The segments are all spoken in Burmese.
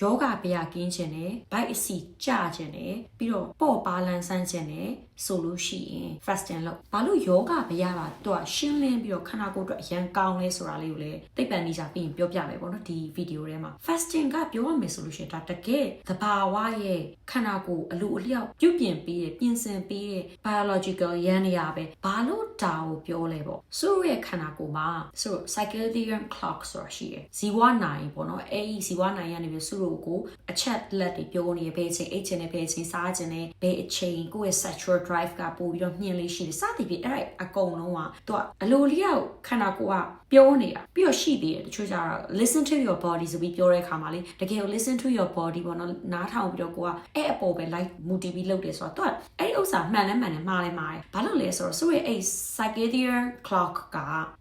ယောဂဗျာကင်းခြင်းနဲ့ဘိုက်အစီကျခြင်းနဲ့ပြီးတော့ပေါ့ပါလန်ဆန်းခြင်းနဲ့ဆိုလို့ရှိရင် fasting လုပ်ဘာလို့ယောဂဗျာပါတော့ရှင်းလင်းပြီးတော့ခန္ဓာကိုယ်အတွက်အရန်ကောင်းလဲဆိုတာလေးကိုလည်းသိပ္ပံနည်းစာပြီးရင်ပြောပြမယ်ပေါ့နော်ဒီဗီဒီယိုထဲမှာ fasting ကပြောရမယ်ဆိုလို့ရှိရင်ဒါတကယ်သဘာဝရဲ့ခန္ဓာကိုယ်အလိုအလျောက်ပြုပြင်ပေးတဲ့ပြင်ဆင်ပေးတဲ့ biological ရန်နေရပဲဘာလို့ဒါကိုပြောလဲပေါ့ဆိုရဲ့ခန္ဓာကိုယ်မှာဆို circadian clock ဆိုတာရှိတယ်ဇီဝနိုင်ပေါ့နော်အဲ့ဒီဇီဝနိုင်ရနေပြီးဆိုလို့ကိုအချက်လက်တွေပြောနေဘယ်အချိန်အိတ်ချင်နေဘယ်အချိန်စားချင်နေဘယ်အချိန်ကိုယ့်ရဲ့ sexual drive ကပို့ပြီးတော့ညှင်လေးရှိတယ်စသည်ဖြင့်အဲ့ဒါအကုန်လုံးကသူကအလိုလျောက်ခန္ဓာကိုယ်ကပြောနေတာပြီးတော့ရှိသေးတယ်တချို့ကျတော့ listen to your body ဆိုပြီးပြောတဲ့အခါမှာလေတကယ်ကို listen to your body ပေါ့နော်နားထောင်ပြီးတော့ကိုကအဲ့အပေါ်ပဲ like မူတည်ပြီးလုပ်တယ်ဆိုတော့သူကအဲ့ဒီဥစ္စာမှန်လဲမှန်တယ်မှားလဲမှားတယ်ဘာလို့လဲဆိုတော့ဆိုရဲအဲ့ circadian clock က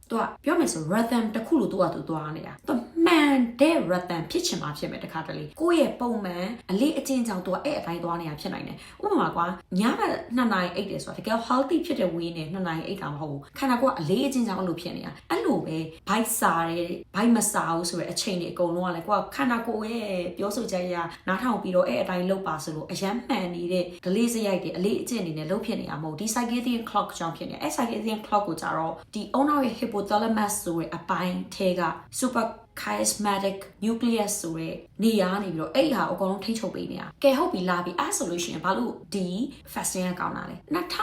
သူကပြောမယ်ဆို rhythm တစ်ခုလို့သူကသူသွားနေတာသူမှန်တဲ့ rhythm ဖြစ်ချင်မှဖြစ်မယ်တခါတလေကိုယ့်ရဲ့ပုံမှန်အလေးအကျင့်ကြောင့်သူကအဲ့အတိုင်းသွားနေတာဖြစ်နိုင်တယ်ဥပမာကွာညဘက်2နာရီအိတ်တယ်ဆိုတာတကယ် healthy ဖြစ်တဲ့ way နဲ့2နာရီအိတ်တာမဟုတ်ဘူးခန္ဓာကိုယ်ကအလေးအကျင့်ကြောင့်အဲ့လိုဖြစ်နေတာအဲ့လိုပဲ bite စားတယ် bite မစားဘူးဆိုတဲ့အချိန်တွေအကုန်လုံးကလည်းကိုကခန္ဓာကိုယ်ရဲ့ပြောဆိုချက်ရနားထောင်ပြီးတော့အဲ့အတိုင်းလုပ်ပါဆိုလို့အရန်မှန်နေတဲ့ delay စရိုက်တွေအလေးအကျင့်တွေနဲ့လုပ်ဖြစ်နေတာမဟုတ်ဒီ circadian clock ကြောင့်ဖြစ်နေအဲ့ circadian clock ကိုကြတော့ဒီအုံနောက်ရဲ့ hypothalamus ဆိုတဲ့အပိုင်းထဲက super chiasmatic nucleus ဆိုတဲ့နေရာနေပြီးတော့အဲ့ဟာအကုန်လုံးထိချုပ်ပေးနေတာကဲဟုတ်ပြီလာပြီအဲ့ဆိုလို့ရှိရင်ဘာလို့ဒီ fasting ကကောင်းတာလဲ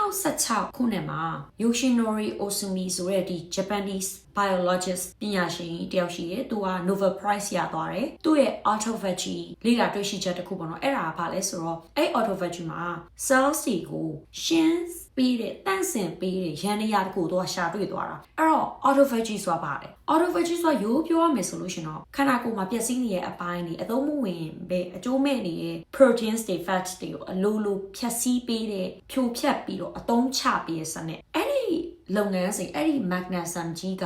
2016ခုနှစ်မှာ Yoshinori Osumi ဆိုတဲ့ဒီ Japanese biologist ပညာရှင်တယောက်ရှိတယ်သူက Nobel Prize ရသွားတယ်သူ့ရဲ့ autophagy လေ့လာတွေ့ရှိချက်တစ်ခုပေါ့နော်အဲ့ဒါကဘာလဲဆိုတော့အဲ့ autophagy မှာ cells တွေကိုရှင်းပေးတဲ့တန့်စင်ပေးတဲ့ရန်နေရာတစ်ခုတော့ရှာတွေ့သွားတာအဲ့တော့ autophagy ဆိုတာဘာလဲ autophagy ဆိုတာရိုးပြောရမယ်ဆိုလို့ရှင်တော့ခန္ဓာကိုယ်မှာပျက်စီးနေတဲ့အပိုင်းတွေအသုံးမဝင်ပဲအကျိုးမဲ့နေတဲ့ proteins တွေ fats တွေကိုအလိုလိုဖြတ်စည်းပေးတဲ့ဖြိုဖြတ်ပြီးတော့အသုံးချပေးတဲ့စနစ်အဲ့ဒီ လုပ်ငန်းစဉ်အဲ့ဒီ magnesium ကြီးက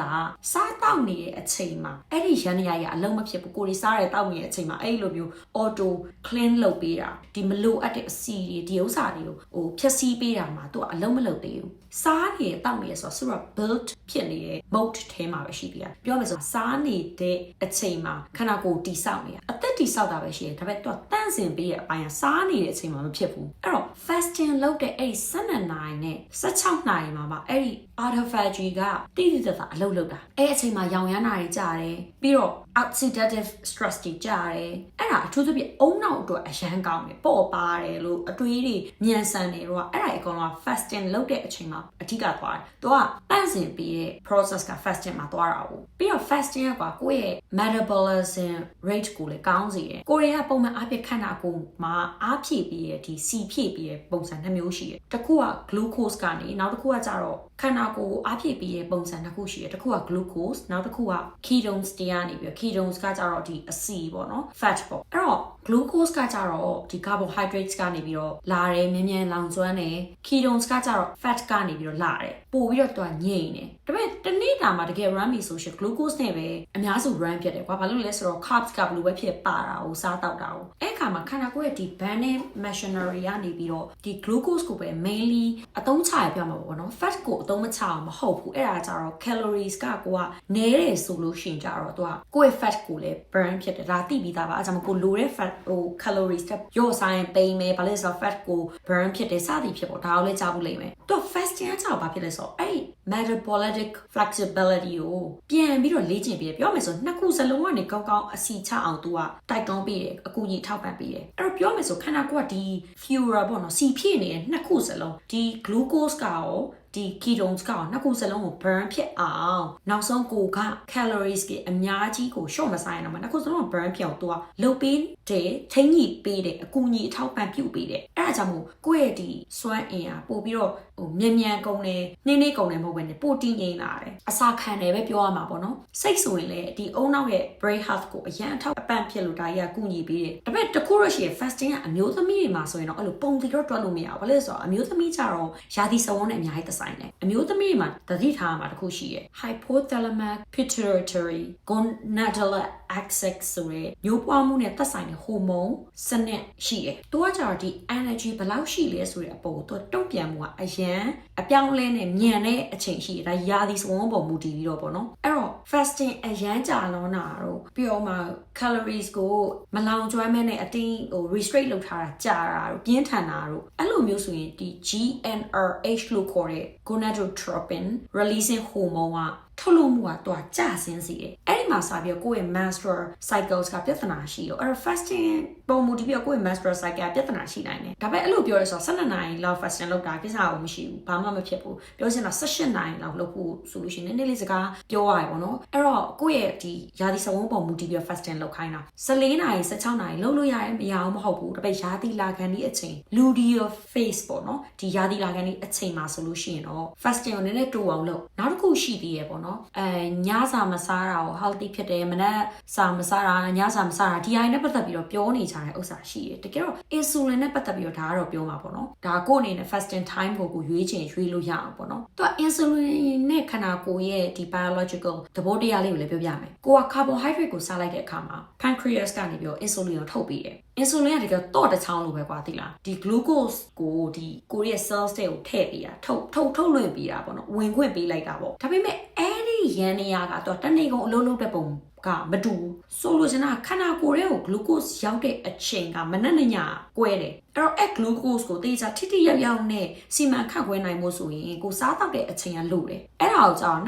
စားတောက်နေတဲ့အချိန်မှာအဲ့ဒီရန်နေရာကြီးအလုံးမဖြစ်ဘူးကိုရီစားရတောက်နေတဲ့အချိန်မှာအဲ့ဒီလိုမျိုး auto clean လုပ်ပေးတာဒီမလိုအပ်တဲ့အစီတွေဒီဥစ္စာတွေကိုဟိုဖြည့်ဆည်းပေးတာမှာသူကအလုံးမလုပ်သေးဘူးစားနေတောက်နေရဆိုတော့ super built ဖြစ်နေတဲ့ mode ထဲမှာပဲရှိသေးတာပြောမယ်ဆိုစားနေတဲ့အချိန်မှာခန္ဓာကိုယ်တိဆောက်နေတာအသက်တိဆောက်တာပဲရှိတယ်ဒါပေမဲ့သူကတန့်စင်ပေးတဲ့အပိုင်းကစားနေတဲ့အချိန်မှာမဖြစ်ဘူးအဲ့တော့ fasting လုပ်တဲ့အဲ့ဒီ12နာရီနဲ့16နာရီမှာပါအဲ့ဒီ autophagy ကတိတိကျကျအလုပ်လုပ်တာအဲ့အချိန်မှာရောင်ရမ်းတာတွေကြာတယ်ပြီးတော့ oxidative stress တွေကြာတယ်အဲ့ဒါအထူးသဖြင့်အုံနောက်အတွက်အရန်ကောင်းတယ်ပေါ့ပါတယ်လို့အတွေးတွေမြန်ဆန်တယ်တော့အဲ့ဒါအကောင်က fasting လုပ်တဲ့အချိန်မှာအဓိကသွားတယ်သူကတန့်စင်ပြီးတဲ့ process က fasting မှာသွားတာဘူးပြီးတော့ fasting ကကွာကိုယ့်ရဲ့ metabolism rate ကိုလည်းကောင်းစေတယ်ကိုရီးယားပုံမှန်အားဖြင့်ခန္ဓာကိုယ်မှာအားဖြည့်ပြီးတဲ့ဒီစီဖြည့်ပြီးတဲ့ပုံစံနှစ်မျိုးရှိတယ်တစ်ခုက glucose ကနေနောက်တစ်ခုကကြတော့ခန္ဓာကိုယ်ကိုအားဖြည့်ပြီးတဲ့ပုံစံနှစ်ခုရှိတယ်တစ်ခုက glucose နောက်တစ်ခုက ketones တရားနေပြီး ketones ကကြတော့ဒီအဆီပေါ့နော် fat ပေါ့အဲ့တော့ glucose ကကြတော့ဒီ carbohydrates ကနေပြီးတော့လာတယ်မြင်းမြန်းလောင်ကျွမ်းတယ် ketones ကကြတော့ fat ကနေပြီးတော့လာတယ်ပို့ပြီးတော့သူကညိနေတယ်ဒါပေမဲ့တနေ့တာမှာတကယ် run ပြီဆိုရှင် glucose နဲ့ပဲအများစု run ဖြစ်တယ်ကွာဘာလို့လဲဆိုတော့ carbs ကဘယ်လိုပဲဖြစ်ပါတာကိုစားတောက်တာကိုအဲ့ခါမှာခန္ဓာကိုယ်ရဲ့ဒီ burning machinery ကနေပြီးတော့ဒီ glucose ကိုပဲ mainly အသုံးချရပြမှာပေါ့နော် fat ကိုအသုံးမချအောင်မဟုတ်ဘူးအဲ့ဒါကြတော့ calories ကကိုကနည်းတယ်ဆိုလို့ရှိရင်ကြတော့သူကကိုယ့်ရဲ့ fat ကိုလည်း burn ဖြစ်တယ်ဒါသိပြီးသားပါအဲဒါကြောင့်ကိုလိုတဲ့ fat ဟို calories တက်ရော့ဆိုင်ပိန်မယ်ဘာလို့လဲဆိုတော့ fat ကို burn ဖြစ်တယ်စသည်ဖြစ်ပေါ့ဒါကိုလည်းကြားဖို့လိမ့်မယ်သူ fasting ကကြောက်ဘာဖြစ်လဲဆိုတော့အဲ့ metabolic flexibility ကိုပြန်ပြီးတော့လေ့ကျင့်ပြီးပြောမယ်ဆိုနှစ်ခုစလုံးကနေကောင်းကောင်းအစီချအောင်သူကတိုက်တွန်းပေးတယ်အကူအညီထောက်ပံ့ပေးတယ်အဲ့တော့ပြောမယ်ဆိုခန္ဓာကိုယ်ကဒီ fuel ပေါ့နော်စီဖြည့်နေတဲ့နှစ်ခုစလုံးဒီ glucose ကရော ဒီ ketones ကနှစ်ခုစလုံးကို burn ဖြစ်အောင်နောက်ဆုံးကိုက calories ကြီးအများကြီးကိုရှော့မဆိုင်တော့မှနှစ်ခုစလုံးကို burn ဖြစ်အောင်သူကလုပ်ပေးတယ်ထိန်းညှိပေးတယ်အကူအညီအထောက်ပံ့ပြုပေးတယ်အဲ့ဒါကြောင့်မို့ကိုယ့်ရဲ့ဒီစွမ်းအင်အားပို့ပြီးတော့ ဟိုမြန်မြန်ကုန်တယ်နှင်းနှင်းကုန်တယ်မဟုတ်ဘဲနဲ့ပို့တင်းငိမ့်လာတယ်အစာခံတယ်ပဲပြောရမှာပေါ့နော်စိတ်ဆိုရင်လည်းဒီအုံနောက်ရဲ့ brain health ကိုအရန်အထောက်အပံ့ဖြစ်လို့ဒါကြီးကကူညီပေးတယ်ဒါပေမဲ့တခုတော့ရှိရ fasting ကအမျိုးသမီးတွေမှာဆိုရင်တော့အဲ့လိုပုံတီတော့တွက်လို့မရဘူးဘာလို့လဲဆိုတော့အမျိုးသမီးကြတော့ယာသီစဝန်းနဲ့အများကြီးသက်ဆိုင်တယ်အမျိုးသမီးတွေမှာတတိထားမှာတခုရှိရ hypothalamus pituitary gonadal axis ဆိုတဲ့မျိုးပွားမှုနဲ့သက်ဆိုင်တဲ့ဟိုမုန်းစနစ်ရှိတယ်။သူကကြတော့ဒီ energy ဘယ်လောက်ရှိလဲဆိုတဲ့အပေါ်ကိုသူတုံ့ပြန်မှုကအရန်အပြောင်းလဲနဲ့မြန်တဲ့အချိန်ရှိတယ်။ဒါရာသီစဝန်းပေါ်မူတည်ပြီးတော့ပေါ့နော်။အဲ့တော့ fasting အရန်ကြာလွန်တာတော့ပြီးတော့မှ calories ကိုမလောင်ကျွမ်းမဲနဲ့အတင်းဟို restrict လုပ်ထားတာကြာတာတို့ပြင်းထန်တာတို့အဲ့လိုမျိုးဆိုရင်ဒီ GnRH လို့ခေါ်တဲ့ gonadotropin releasing hormone က ထုတ်လို့မှုကတော့ကျဆင်းစေတယ်။အဲ့ဒီမှာစပြီးတော့ကိုယ့်ရဲ့ menstrual cycles ကပြဿနာရှိတော့အဲ့တော့ fasting ပုံမူတည်ပြီးတော့ကိုယ့်ရဲ့ menstrual cycle ကပြဿနာရှိနိုင်တယ်။ဒါပေမဲ့အဲ့လိုပြောရဲဆိုတော့12နာရီလောက် fasting လုပ်တာကိစ္စအောင်မရှိဘူး။ဘာမှမဖြစ်ဘူး။ပြောချင်တာ18နာရီလောက်လုပ်ဖို့ဆိုလို့ရှိရင်နည်းနည်းလေးစကားပြောရရပေါ့နော်။အဲ့တော့ကိုယ့်ရဲ့ဒီယာဒီစဝန်းပုံမူတည်ပြီးတော့ fasting လုပ်ခိုင်းတာ14နာရီ16နာရီလုပ်လို့ရတယ်မရအောင်မဟုတ်ဘူး။ဒါပေမဲ့ယာဒီလာခံဒီအချိန် luteal phase ပေါ့နော်။ဒီယာဒီလာခံဒီအချိန်မှာဆိုလို့ရှိရင်တော့ fasting ကိုနည်းနည်းတိုးအောင်လုပ်။နောက်တစ်ခုရှိသေးရပေါ့နော်။အဲညစာမစားတာကို healthy ဖြစ်တယ်မနက်စာမစားတာညစာမစားတာဒီအရင်နဲ့ပတ်သက်ပြီးတော့ပြောနေကြတဲ့ဥစ္စာရှိတယ်တကယ်တော့ insulin နဲ့ပတ်သက်ပြီးတော့ဒါကတော့ပြောမှာပေါ့နော်ဒါကိုအနေနဲ့ fasting time ကိုကိုရွေးချင်ရွေးလို့ရအောင်ပေါ့နော်သူက insulin နဲ့ခန္ဓာကိုယ်ရဲ့ဒီ biological သဘောတရားလေးကိုလည်းပြောပြမယ်ကိုက carbohydrate ကိုစားလိုက်တဲ့အခါမှာ pancreas ကနေပြီးတော့ insulin ကိုထုတ်ပေးတယ် insulin ကတကယ်တော့တချောင်းလိုပဲကွာသိလားဒီ glucose ကိုဒီကိုရဲ့ cells တွေကိုထည့်ပေးတာထုတ်ထုတ်ထုတ်လွှင့်ပေးတာပေါ့နော်ဝင်ခွင့်ပေးလိုက်တာပေါ့ဒါပေမဲ့အဲ့ဒီရန်နေရကတော့တနေ့ကုန်အလုံးလုံးတဲ့ပုံ ကမတူဘူးဆိုလိုချင်တာခန္ဓာကိုယ်ရဲ့ကို glucose ရောက်တဲ့အချိန်ကမနက်နဲ့ညကွဲတယ်အဲ့တော့အဲ့ glucose ကိုတေးချာထိထိရောက်ရောက်နဲ့စီမံခန့်ခွဲနိုင်မှုဆိုရင်ကိုစားတောက်တဲ့အချိန်ကလို့တယ်အဲ့ဒါကိုကြောင့်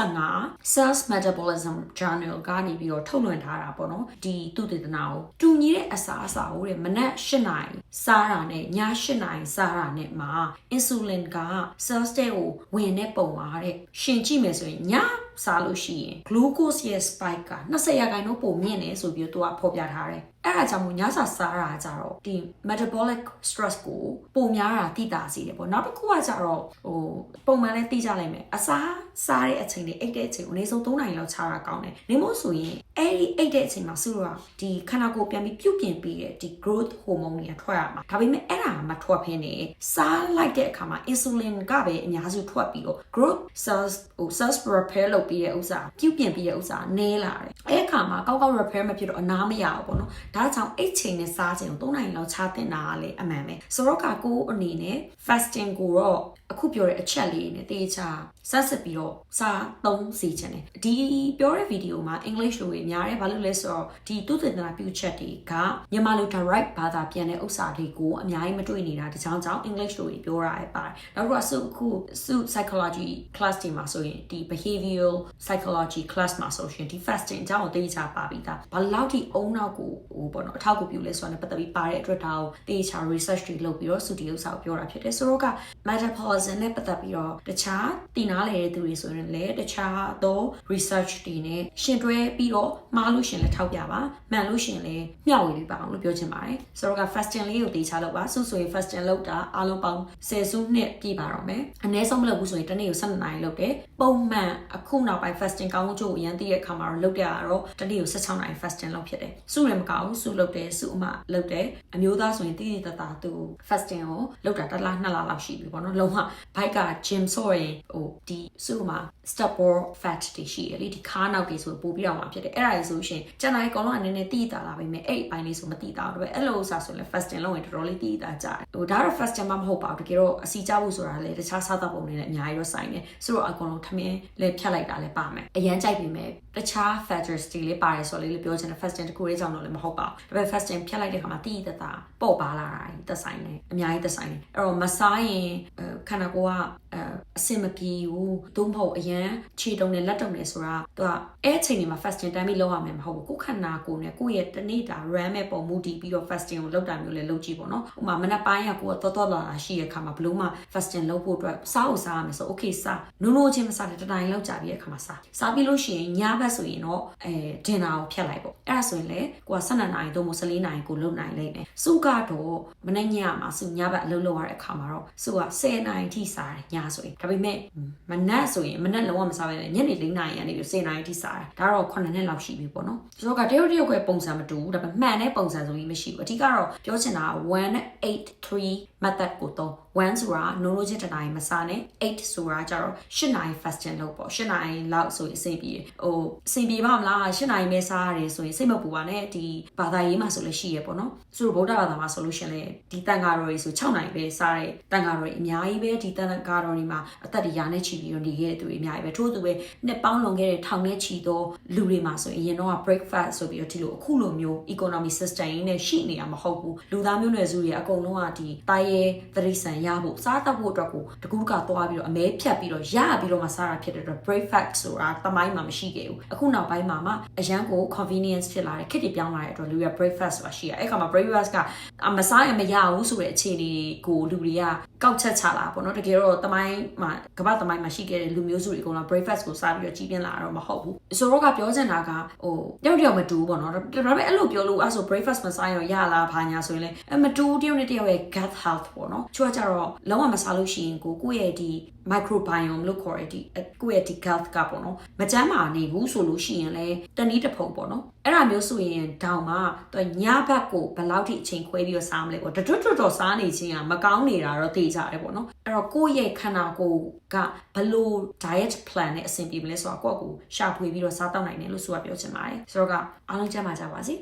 2015 Cells Metabolism Journal ကနေပြီးတော့ထုတ်လွှင့်ထားတာပေါ့နော်ဒီသူတေသနာကိုတူညီတဲ့အစားအစာကိုတဲ့မနက်8နာရီစားတာနဲ့ည8နာရီစားတာနဲ့မှာ insulin က cells တွေကိုဝင်တဲ့ပုံပါတဲ့ရှင်ကြည့်မယ်ဆိုရင်ည စားလို့ရှိရင် glucose ရဲ့ spike က20ရာခိုင်နှုန်းပိုမြင့်တယ်ဆိုပြီးတော့သူကဖော်ပြထားတယ်အဲ့ဒါကြောင့်မို့ညစာစားတာကြတော့ဒီ metabolic stress ကိုပုံများတာတိတာစေတယ်ပေါ့နောက်တစ်ခုကကြတော့ဟိုပုံမှန်လဲတိကြလိုက်မယ်အစားစားတဲ့အချိန်တွေအိတ်တဲ့အချိန်ကိုအနည်းဆုံး3နာရီလောက်ခြားတာကောင်းတယ်နေမို့ဆိုရင်အဲ့ဒီအိတ်တဲ့အချိန်မှာဆူတော့ဒီခန္ဓာကိုယ်ပြန်ပြီးပြုတ်ပြင်ပြီးတဲ့ဒီ growth hormone တွေကထွက်ရမှာဒါပေမဲ့အဲ့ဒါမထွက်ဖ ೇನೆ စားလိုက်တဲ့အခါမှာ insulin ကပဲအများစုထွက်ပြီးတော့ growth cells ဟို cells repair လုပ်ပြီးတဲ့ဥစ္စာပြုတ်ပြင်ပြီးတဲ့ဥစ္စာနည်းလာတယ်အဲ့အခါမှာကောက်ကောက် repair မဖြစ်တော့အနားမရဘူးပေါ့နော်ဒါကြောင့်အိတ်ချိန်နဲ့စားချိန်ကို3နိုင်လောက်ချတင်တာကလည်းအမှန်ပဲဆိုတော့ကကိုအနေနဲ့ fasting ကိုတော့အခုပြောတဲ့အချက်လေးနဲ့တေချာဆက်ဆက်ပြီးတော့စာသုံးစီချင်တယ်ဒီပြောတဲ့ဗီဒီယိုမှာ English လိုတွေများတယ်ဘာလို့လဲဆိုတော့ဒီသူသေသနာပြုချက်တွေကမြန်မာလို direct ဘာသာပြန်တဲ့ဥစ္စာတွေကိုအများကြီးမတွေ့နေတာတကြောင်ကြောင့် English လိုတွေပြောတာပဲပါတယ်နောက်တစ်ခုကစုအခုစု psychology class တွေမှာဆိုရင်ဒီ behavioral psychology class မှာဆိုရင်ဒီ fasting အကြောင်းကိုတေချာပါပြီးသားဘာလောက်ထိအုံနောက်ကိုဟိုပေါ့နော်အထောက်အကူပြုလဲဆိုတာနဲ့ပတ်သက်ပြီးပါတဲ့အတွက်ဒါကိုတေချာ research တွေလုပ်ပြီးတော့စုတီဥစ္စာကိုပြောတာဖြစ်တယ်ဆိုတော့က metabolism နဲ့ပတ်သက်ပြီးတော့တခြားတည်နာလေတဲ့သူတွေဆိုရင်လည်းတခြားသော research တွေနဲ့ရှင်တွဲပြီးတော့မှားလို့ရှင်လည်းထောက်ပြပါမှန်လို့ရှင်လည်းမျှဝေပေးပါအောင်လို့ပြောချင်ပါတယ်ဆိုတော့က fasting လေးကိုတေချာလုပ်ပါစုဆိုရင် fasting လုပ်တာအားလုံးပေါင်း10စုနှစ်ပြည့်ပါတော့မယ်အနည်းဆုံးမလုပ်ဘူးဆိုရင်တစ်နေ့ကို12နာရီလုပ်တယ်ပုံမှန်အခုနောက်ပိုင်း fasting ကောင်းချို့အရင်တည့်တဲ့အခါမှာတော့လုပ်ကြရတော့တစ်နေ့ကို16နာရီ fasting လုပ်ဖြစ်တယ်စုလည်းမကောင်းစုလုပ်တယ်စုအမလုပ်တယ်အမျိုးသားဆိုရင်တည်တည်တတာသူ fasting ကိုလုပ်တာတစ်လနှစ်လလောက်ရှိပြီပေါ့နော်လုံးဝဘိုက်က gym ဆိုရင်ဟိုဒီစုမှာ stubborn fat တွေရှိရလေဒီခါနောက်တွေဆိုပို့ပြီးတော့မှဖြစ်တယ်အဲ့ဒါကြီးဆိုရှင်ကျန်တိုင်းအကောင်လုံးအနေနဲ့တည်တာလာပဲမယ်အဲ့အပိုင်းလေးဆိုမတည်တာတော့အဲ့လိုဥစားဆိုလဲ fasting လုပ်ရင်တော်တော်လေးတည်တာကြတယ်ဟိုဒါတော့ fasting မှမဟုတ်ပါဘူးတကယ်တော့အစီကြဖို့ဆိုတာလည်းတခြားစားသောက်ပုံတွေနဲ့အများကြီးတော့ဆိုင်တယ်ဆိုတော့အကောင်လုံးထမင်းလည်းဖြတ်လိုက်တာလည်းပါမယ်အရန်ကြိုက်ပြီမယ်တခြား factors တွေလေးပါတယ်ဆိုတော့လေးပြောချင်တယ် fasting တခုလေးကြောင့်တော့လည်းမဟုတ်ပါဘူးဒါပေမဲ့ fasting ဖြတ်လိုက်တဲ့ခါမှာတည်တတာပေါ့ပါလာတာသက်ဆိုင်တယ်အများကြီးသက်ဆိုင်တယ်အဲ့တော့မစားရင်ခန္ဓာကိုယ်က အဆင်မပြေဘူးသို့မဟုတ်အရန်ခြေတုံနဲ့လက်တုံနဲ့ဆိုတာသူကအဲ့အချိန်တွေမှာ fasting တမ်းပြီးလုပ်ရမယ်မဟုတ်ဘူးကိုယ်ခန္ဓာကိုယ်နဲ့ကိုယ့်ရဲ့တနေ့တာ ram မဲ့ပုံမူတည်ပြီးတော့ fasting ကိုလုပ်တာမျိုးလည်းလုပ်ကြည့်ပေါ့နော်ဥပမာမနက်ပိုင်းကကိုယ်ကတော်တော်လာလာရှိရခါမှာဘလို့မှ fasting လုပ်ဖို့အတွက်စားဖို့စားရမယ်ဆို okay စားနိုးနိုးချင်းမစားတဲ့တတိုင်းလောက်ကြာပြီးတဲ့ခါမှာစားစားပြီးလို့ရှိရင်ညဘက်ဆိုရင်တော့အဲဒင်နာကိုဖြတ်လိုက်ပေါ့အဲ့ဒါဆိုရင်လေကိုက12နာရီသို့မဟုတ်14နာရီကိုလုပ်နိုင်လိမ့်မယ်စုကတော့မနေ့ညမှာစုညဘက်အလုပ်လုပ်ရတဲ့အခါမှာတော့စုက10နာရီထိစားတယ်ညဆိုရင်ဒါပေပေမဲ့မနက်ဆိုရင်မနက်လုံးဝမစားဘဲနဲ့ညနေ၄နာရီကနေပြီး10နာရီထိစားတယ်ဒါတော့9နှစ်လောက်ရှိပြီပေါ့နော်ဆိုတော့ကတရုတ်တရုတ်ကပုံစံမတူဘူးဒါပေမဲ့မှန်တဲ့ပုံစံဆိုရင်မရှိဘူးအဓိကတော့ပြောချင်တာ183 method ကိုတော့1ဆိုတာနိုးနိုးချင်းတစ်နာရီမစားနဲ့8ဆိုတာကြတော့8နာရီ fasting လုပ်ပေါ့8နာရီလောက်ဆိုရင်အဆင်ပြေတယ်ဟိုအဆင်ပြေပါမလား8နာရီပဲစားရတယ်ဆိုရင်စိတ်မပူပါနဲ့ဒီဘာသာရေးမှာဆိုလို့ရှိရပေါ့နော်ဆိုတော့ဗုဒ္ဓဘာသာမှာဆိုလို့ရှင်လေဒီတန်ဃာတော်တွေဆို6နာရီပဲစားတဲ့တန်ဃာတော်တွေအများကြီးပဲဒီတန်ဃာတော်တွေမှာအသက်တရားနဲ့ချီပြီးတော့နေခဲ့တဲ့သူတွေအများကြီးပဲထို့သူပဲနှစ်ပေါင်းလွန်ခဲ့တဲ့ထောင်နဲ့ချီသောလူတွေမှာဆိုရင်အရင်တော့ breakfast ဆိုပြီးတော့ဒီလိုအခုလိုမျိုး economy system ရင်းနဲ့ရှိနေတာမဟုတ်ဘူးလူသားမျိုးနွယ်စုတွေအကုန်လုံးကဒီတိုင်းရဲသတိဆန်ရဖို့စားတော့ဖို့အတွက်ကိုတကူးကသွားပြီးတော့အမဲဖြတ်ပြီးတော့ရပြီးတော့မှစားတာဖြစ်တဲ့အတွက် breakfast ဆိုတာတမိုင်းမှာမရှိခဲ့ဘူးအခုနောက်ပိုင်းမှာမှအရန်ကို convenience ဖြစ်လာတယ်ခက်တွေပြောင်းလာတဲ့အတွက်လူတွေက breakfast ဆိုတာရှိရအဲ့ခါမှာ breakfast ကအမစားရင်မရဘူးဆိုတဲ့အခြေအနေကိုလူတွေကကောက်ချက်ချလာပေါ့နော်တကယ်တော့တမိုင်းမှာကမ္ဘာတမိုင်းမှာရှိခဲ့တဲ့လူမျိုးစုတွေအကုန်လုံး breakfast ကိုစားပြီးတော့ကြီးပြင်းလာတော့မဟုတ်ဘူးဆိုတော့ကပြောချင်တာကဟိုတယောက်တယောက်မတူဘူးပေါ့နော်ဒါပေမဲ့အဲ့လိုပြောလို့အဲ့ဆို breakfast မစားရင်ရလားဘာညာဆိုရင်လည်းအမတူတယောက်နဲ့တယောက်ရဲ့ gut health ပေါ့နော်ချို့ကကြတော့လုံးဝမစားလို့ရှိရင်ကိုကိုယ့်ရဲ့ဒီ microbiome လို့ခေါ်တဲ့ဒီကိုယ့်ရဲ့ဒီ gut ကပေါ့နော်မကျန်းမာနေဘူးဆိုလို့ရှိရင်လည်းတနည်းတစ်ဖုံပေါ့နော်အဲ့ဒါမျိုးဆိုရင်တောင်မှသူညဘက်ကိုဘယ်လောက်ထိအချိန်ခွဲပြီးတော့စားမလဲပေါ့တွတ်တွတ်တော်စားနေခြင်းကမကောင်းနေတာတော့သိကြတယ်ပေါ့နော်အဲ့တော့ကိုယ့်ရဲ့ခန္ဓာကိုယ်ကဘယ်လို diet plan နဲ့အဆင်ပြေမလဲဆိုတော့ကိုယ့်ကိုရှာဖွေပြီးတော့စားတောက်နိုင်တယ်လို့ဆိုရပြောချင်ပါတယ်ဆိုတော့ကအားလုံးကျန်းမာကြပါစေ